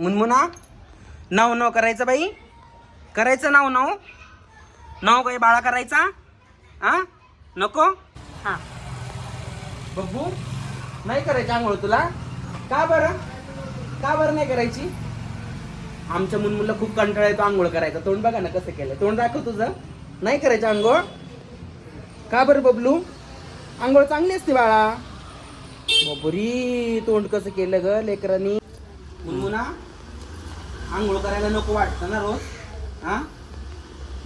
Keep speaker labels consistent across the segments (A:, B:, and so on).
A: मुनमुना नाव नाव करायचं बाई. करायचं नाव नाव. नाव काही बाळा करायचा. हा नको? हा. बघू नाही करायची आंघोळ तुला. का बरं? का बरं नाही करायची? आमच्या मुनमुला खूप कंटाळा येतो आंघोळ करायचा. तोंड बघा ना कसं केलं तोंड दाखव तुझं. नाही करायचं आंघोळ? का बरं बबलू? आंघोळ चांगली असते बाळा. बापरी तोंड कसं केलं ग लेकरांनी? ना? आंघोळ करायला नको वाटतं ना रोज. हा?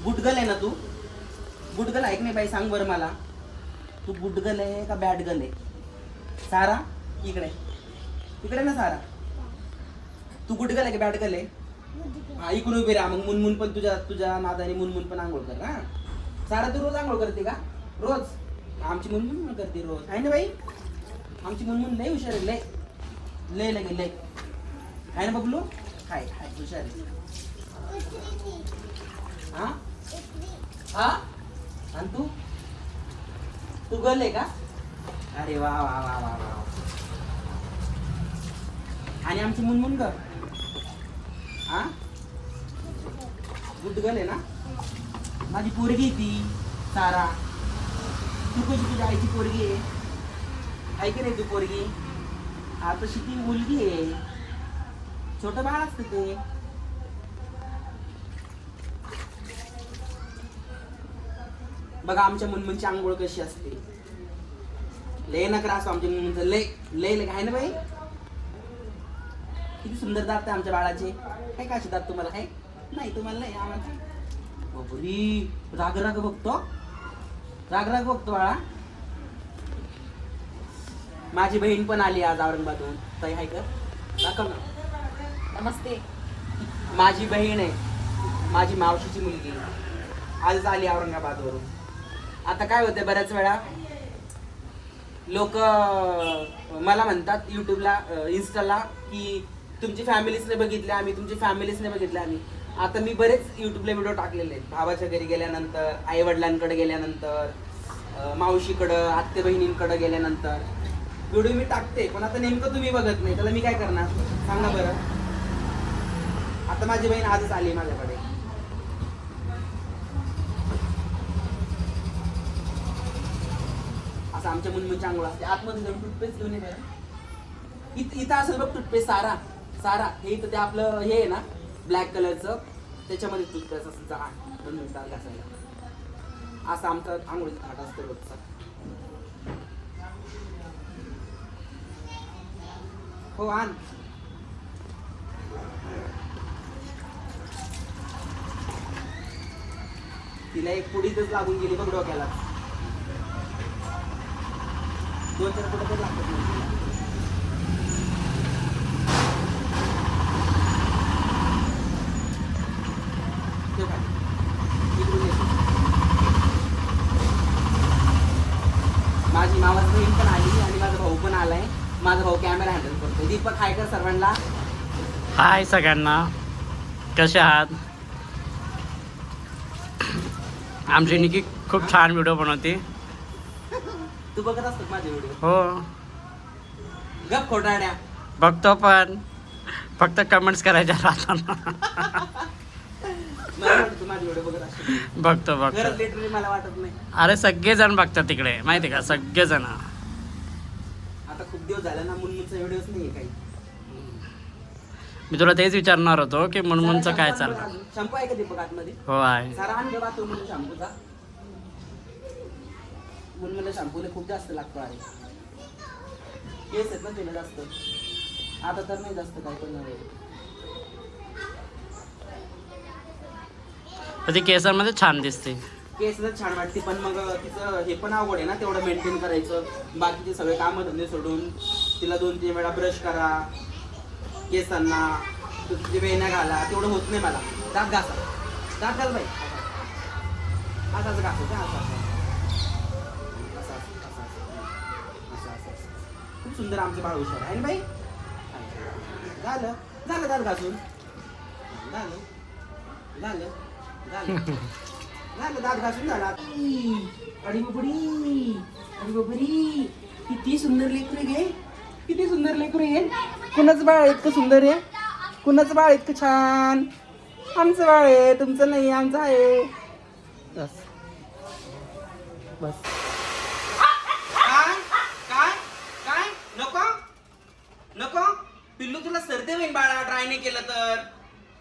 A: गुटगल आहे ना तू? गुटगल ऐक नाही बाई? सांग बरं मला. तू गुटगल आहे का बॅट गल आहे? सारा? इकडे. इकडे ना सारा. तू गुटगल आहे का बॅट गल आहे? हा इकडून उभी राहा. मग मुनमुन पण तुझ्या तुझ्या नादाने मुनमुन पण आंघोळ कर हा? सारा तू रोज आंघोळ करते का? रोज? आमची मुनमुन करते रोज. आहे ना बाई? आमची मुनमुन लय हुशार आहे लय. लय लगे लय. आहे ना बबलू? हाय हाय हुशार हा? हा? आणि तू? तू गल आहे का? अरे वा वा वा वा वा. आणि आमची मुनमुन ग? हा? गुड गल आहे ना? माझी पोरगी ती सारा. तू कशी तुझ्या आईची पोरगी आहे? आहे की नाही तू पोरगी? आता ती मुलगी आहे. छोट बाळ असतं ते. बघा आमच्या मुनमुनची आंघोळ कशी असते. लय नकरा असतो आमच्या मुनमुनचं. लय लय लय. आहे ना बाई? किती सुंदर दात आहे आमच्या बाळाचे. काय काय दात तुम्हाला? आहे? नाही तुम्हाला नाही. आम्हाला बाबरी राग राग बघतो. राग राग बघतो बाळा. माझी बहीण पण आली आज औरंगाबादहून. ताई हाय कर दाखव ना.
B: नमस्ते.
A: माझी बहीण आहे. माझी मावशीची मुलगी. आज आली औरंगाबादवरून. आता काय होते बऱ्याच वेळा? लोक मला म्हणतात यूट्यूबला इन्स्टाला की तुमची फॅमिलीजने बघितल्या आम्ही तुमची फॅमिलीजने बघितल्या आम्ही. आता मी बरेच यूट्यूबला व्हिडिओ टाकलेले आहेत. भावाच्या घरी गेल्यानंतर आईवडिलांकडे गेल्यानंतर मावशीकडं आत्ते बहिणींकडे गेल्यानंतर. व्हिडिओ मी टाकते पण आता नेमकं तुम्ही बघत नाही. त्याला मी काय करणार? सांगा बरं. आता माझी बहीण आजच आली माझ्याकडे. असं आमच्या मुनमुनची आंघोळ असते. आतमध्ये जाऊन टूथपेस्ट घेऊन ये बरं. इथं इथं असेल बघ टूथपेस्ट सारा सारा. हे इथं ते आपलं हे आहे ना ब्लॅक कलरचं त्याच्यामध्ये टूथपेस्ट असं जा दोन मिनिटात घासायला. असं आमचं आंघोळीचं थाट असतो रोजचा. हो आण. तिला एक पुढीतच लागून गेली बघ डोक्याला. दोन चार पुढे तर लागतात माझी मावस बहीण पण आली आणि माझा भाऊ पण आलाय. माझा भाऊ कॅमेरा हँडल करतो दीपक हाय कर सर्वांना.
C: हाय सगळ्यांना. कसे आहात? आमची निकी खूप छान व्हिडिओ बनवते.
A: तू बघत असतो माझे व्हिडिओ
C: हो.
A: गप खोटाड्या
C: बघतो पण. फक्त कमेंट्स करायच्या राहताना
A: व्हिडिओ बघत
C: बघतो
A: मला वाटत नाही.
C: अरे सगळेजण बघतात तिकडे. माहिती का? सगळेजण.
A: आता खूप दिवस झाला ना मुनमुनचा व्हिडिओच नाहीये काही.
C: मी तुला तेच विचारणार होतो की मुनमुनचं काय चाललं?
A: शॅम्पू आहे का दीपक आतमध्ये?
C: हो आहे
A: सारा आण शॅम्पूचा मुनमुनला शॅम्पूला खूप जास्त लागतो आहे केस आहेत ना तुला जास्त. आता तर नाही जास्त काय पण नाही.
C: तर ती केसांमध्ये छान दिसते.
A: केस तर छान वाटते पण मग तिचं हे पण आवड आहे ना तेवढं मेंटेन करायचं. बाकीचे सगळे कामं धंदे सोडून तिला दोन तीन वेळा ब्रश करा. केसांना तुझे वेण्या घाला तेवढं होत नाही मला. दात घासा. दात घाल बाई. असं असं घासायचं असं असं असं. असं असं असं खूप सुंदर आमचं बाळ हुशार आहे. ना बाई? झालं. झालं दात घासून. झालं. झालं. झालं. झालं दात घासून झाला अडी बबडी अडी बबडी किती सुंदर लेकरू घे किती सुंदर लेकरू घे कुणाचं बाळ इतकं सुंदर आहे? कुणाचं बाळ इतकं छान? आमचं बाळ आहे तुमचं नाही आमचं आहे. बस. बस. काय? काय? काय? नको? नको? पिल्लू तुला सर्दी होईल बाळा ड्राय नाही केलं तर.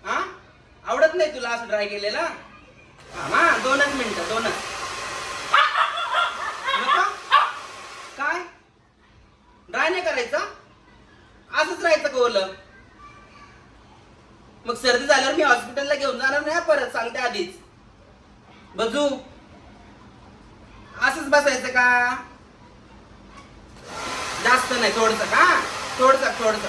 A: हा? आवडत नाही तुला असं ड्राय केलेला? हा दोनच मिनिटं दोनच. नको? काय? ड्राय नाही करायचं? राहायचं का मग सर्दी झाल्यावर मी हॉस्पिटलला घेऊन जाणार नाही परत सांगते आधीच. बजू असंच बसायचं का? जास्त नाही थोडस का? थोडस थोडस.